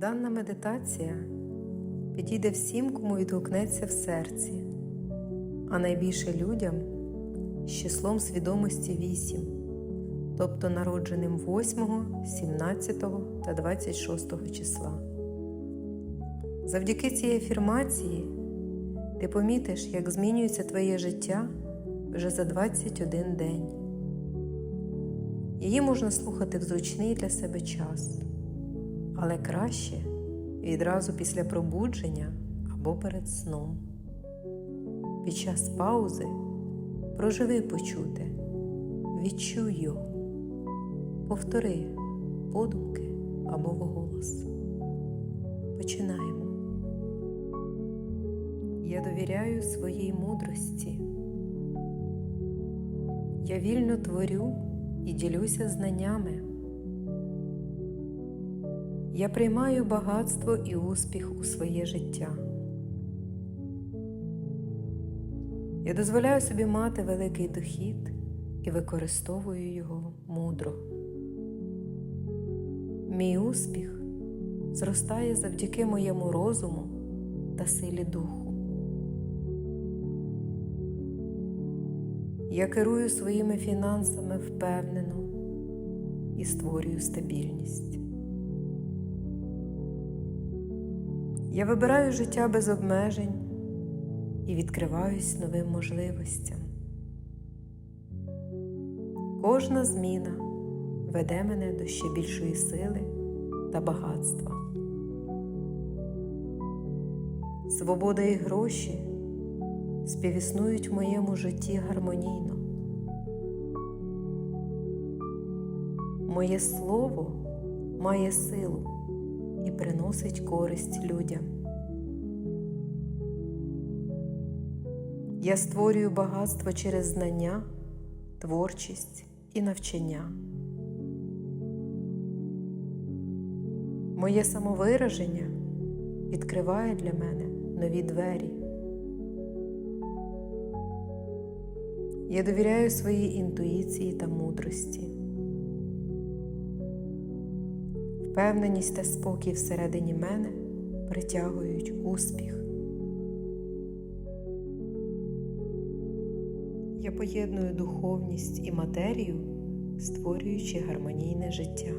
Дана медитація підійде всім, кому відгукнеться в серці, а найбільше людям з числом свідомості 8, тобто народженим 8, 17 та 26 числа. Завдяки цій афірмації ти помітиш, як змінюється твоє життя вже за 21 день. Її можна слухати в зручний для себе час, але краще відразу після пробудження або перед сном. Під час паузи проживи почуте, відчуй його, повтори подумки або вголос. Починаємо. Я довіряю своїй мудрості. Я вільно творю і ділюся знаннями. Я приймаю багатство і успіх у своє життя. Я дозволяю собі мати великий дохід і використовую його мудро. Мій успіх зростає завдяки моєму розуму та силі духу. Я керую своїми фінансами впевнено і створюю стабільність. Я вибираю життя без обмежень і відкриваюсь новим можливостям. Кожна зміна веде мене до ще більшої сили та багатства. Свобода і гроші співіснують в моєму житті гармонійно. Моє слово має силу приносить користь людям. Я створюю багатство через знання, творчість і навчання. Моє самовираження відкриває для мене нові двері. Я довіряю своїй інтуїції та мудрості. Впевненість та спокій всередині мене притягують успіх. Я поєдную духовність і матерію, створюючи гармонійне життя.